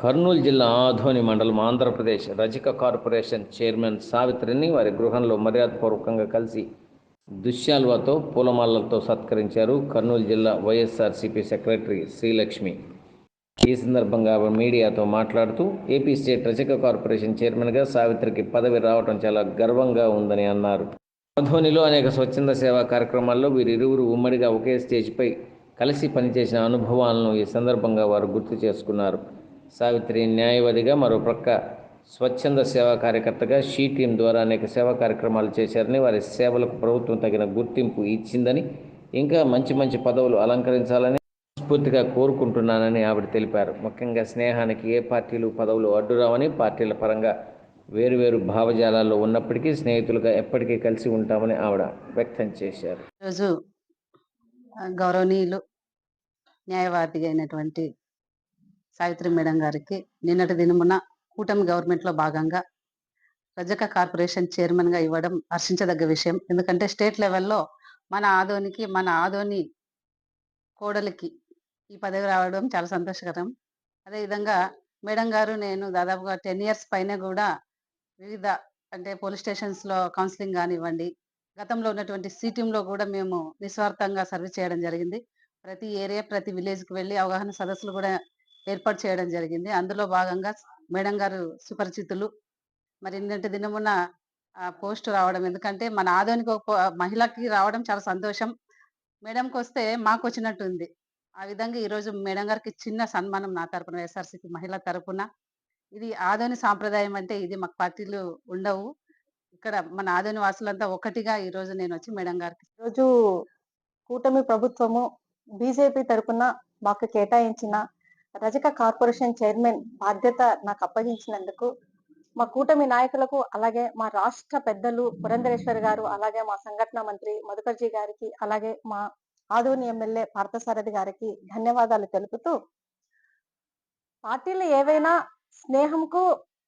కర్నూలు జిల్లా ఆధోని మండలం ఆంధ్రప్రదేశ్ రజక కార్పొరేషన్ చైర్మన్ సావిత్రిని వారి గృహంలో మర్యాదపూర్వకంగా కలిసి దుశ్యాల్వాతో పూలమాలలతో సత్కరించారు కర్నూలు జిల్లా వైఎస్ఆర్సీపీ సెక్రటరీ శ్రీలక్ష్మి. ఈ సందర్భంగా ఆమె మీడియాతో మాట్లాడుతూ ఏపీ స్టేట్ రజక కార్పొరేషన్ చైర్మన్గా సావిత్రికి పదవి రావడం చాలా గర్వంగా ఉందని అన్నారు. ఆధోనిలో అనేక స్వచ్ఛంద సేవా కార్యక్రమాల్లో వీరిరువురు ఉమ్మడిగా ఒకే స్టేజ్పై కలిసి పనిచేసిన అనుభవాలను ఈ సందర్భంగా వారు గుర్తు చేసుకున్నారు. సావిత్రి న్యాయవాదిగా మరో ప్రక్క స్వచ్ఛంద సేవా కార్యకర్తగా షీ టీం ద్వారా అనేక సేవా కార్యక్రమాలు చేశారని వారి సేవలకు ప్రభుత్వం తగిన గుర్తింపు ఇచ్చిందని ఇంకా మంచి మంచి పదవులు అలంకరించాలని స్ఫూర్తిగా కోరుకుంటున్నానని ఆవిడ తెలిపారు. ముఖ్యంగా స్నేహానికి ఏ పార్టీలు పదవులు అడ్డురావని పార్టీల పరంగా వేరువేరు భావజాలాల్లో ఉన్నప్పటికీ స్నేహితులుగా ఎప్పటికీ కలిసి ఉంటామని ఆవిడ వ్యక్తం చేశారు. ఈరోజు గౌరవనీయులు న్యాయవాది అయినటువంటి సావిత్రి మేడం గారికి నిన్నటి దినమున కూటమి గవర్నమెంట్లో భాగంగా రజక కార్పొరేషన్ చైర్మన్గా ఇవ్వడం హర్షించదగ్గ విషయం. ఎందుకంటే స్టేట్ లెవెల్లో మన ఆదోనికి మన ఆదోని కోడలికి ఈ పదవి రావడం చాలా సంతోషకరం. అదేవిధంగా మేడం గారు నేను దాదాపుగా టెన్ ఇయర్స్ పైన కూడా వివిధ అంటే పోలీస్ స్టేషన్స్లో కౌన్సిలింగ్ కానివ్వండి గతంలో ఉన్నటువంటి సి కూడా మేము నిస్వార్థంగా సర్వీస్ చేయడం జరిగింది. ప్రతి ఏరియా ప్రతి విలేజ్కి వెళ్ళి అవగాహన సదస్సులు కూడా ఏర్పాటు చేయడం జరిగింది. అందులో భాగంగా మేడం గారు సుపరిచితులు. మరి నిన్నటి దినమున ఆ పోస్ట్ రావడం. ఎందుకంటే మన ఆదోనికి ఒక మహిళకి రావడం చాలా సంతోషం. మేడంకి వస్తే మాకు వచ్చినట్టు ఉంది ఆ విధంగా ఈ రోజు మేడం గారికి చిన్న సన్మానం నా తరపున వైఎస్ఆర్సీపీ మహిళ తరపున. ఇది ఆదోని సాంప్రదాయం అంటే ఇది మాకు పార్టీలు ఉండవు. ఇక్కడ మన ఆదోని వాసులంతా ఒకటిగా ఈ రోజు నేను వచ్చి మేడం గారికి ఈరోజు కూటమి ప్రభుత్వము బీజేపీ తరపున మాకు కేటాయించిన రజక కార్పొరేషన్ చైర్మన్ బాధ్యత నాకు అప్పగించినందుకు మా కూటమి నాయకులకు అలాగే మా రాష్ట్ర పెద్దలు పురంధరేశ్వర్ గారు అలాగే మా సంఘటన మంత్రి మధుకర్జీ గారికి అలాగే మా ఆదోని ఎమ్మెల్యే పార్థసారథి గారికి ధన్యవాదాలు తెలుపుతూ పార్టీలు ఏవైనా స్నేహంకు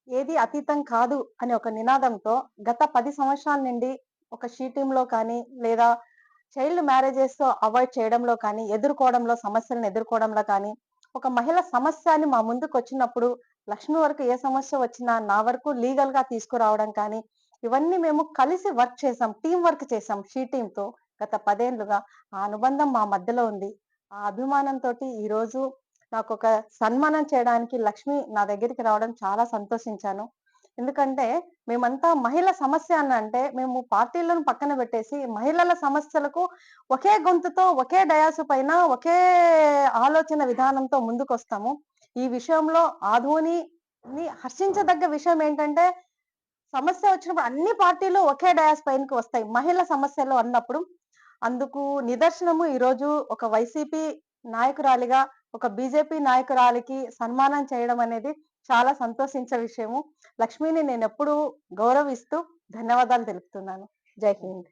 ఏది అతీతం కాదు అనే ఒక నినాదంతో గత పది సంవత్సరాల నుండి ఒక షీటీంలో కానీ లేదా చైల్డ్ మ్యారేజెస్ అవాయిడ్ చేయడంలో కానీ ఎదుర్కోవడంలో సమస్యలను ఎదుర్కోవడంలో కానీ ఒక మహిళ సమస్య అని మా ముందుకు వచ్చినప్పుడు లక్ష్మి వరకు ఏ సమస్య వచ్చినా నా వరకు లీగల్గా తీసుకురావడం కానీ ఇవన్నీ మేము కలిసి వర్క్ చేసాం టీం వర్క్ చేసాం షీ టీమ్తో గత పదేళ్ళుగా. ఆ అనుబంధం మా మధ్యలో ఉంది. ఆ అభిమానంతో ఈ రోజు నాకు ఒక సన్మానం చేయడానికి లక్ష్మి నా దగ్గరికి రావడం చాలా సంతోషించాను. ఎందుకంటే మేమంతా మహిళ సమస్య అని అంటే మేము పార్టీలను పక్కన పెట్టేసి మహిళల సమస్యలకు ఒకే గొంతుతో ఒకే డయాసు పైన ఒకే ఆలోచన విధానంతో ముందుకు వస్తాము ఈ విషయంలో ఆధోని హర్షించదగ్గ విషయం ఏంటంటే సమస్య వచ్చినప్పుడు అన్ని పార్టీలు ఒకే డయాస్ పైనకి వస్తాయి మహిళ సమస్యలు అన్నప్పుడు. అందుకు నిదర్శనము ఈరోజు ఒక వైసీపీ నాయకురాలిగా ఒక బీజేపీ నాయకురాలికి సన్మానం చేయడం అనేది చాలా సంతోషించే విషయము. లక్ష్మిని నేను ఎప్పుడూ గౌరవిస్తూ ధన్యవాదాలు తెలుపుతున్నాను. జై హింద్.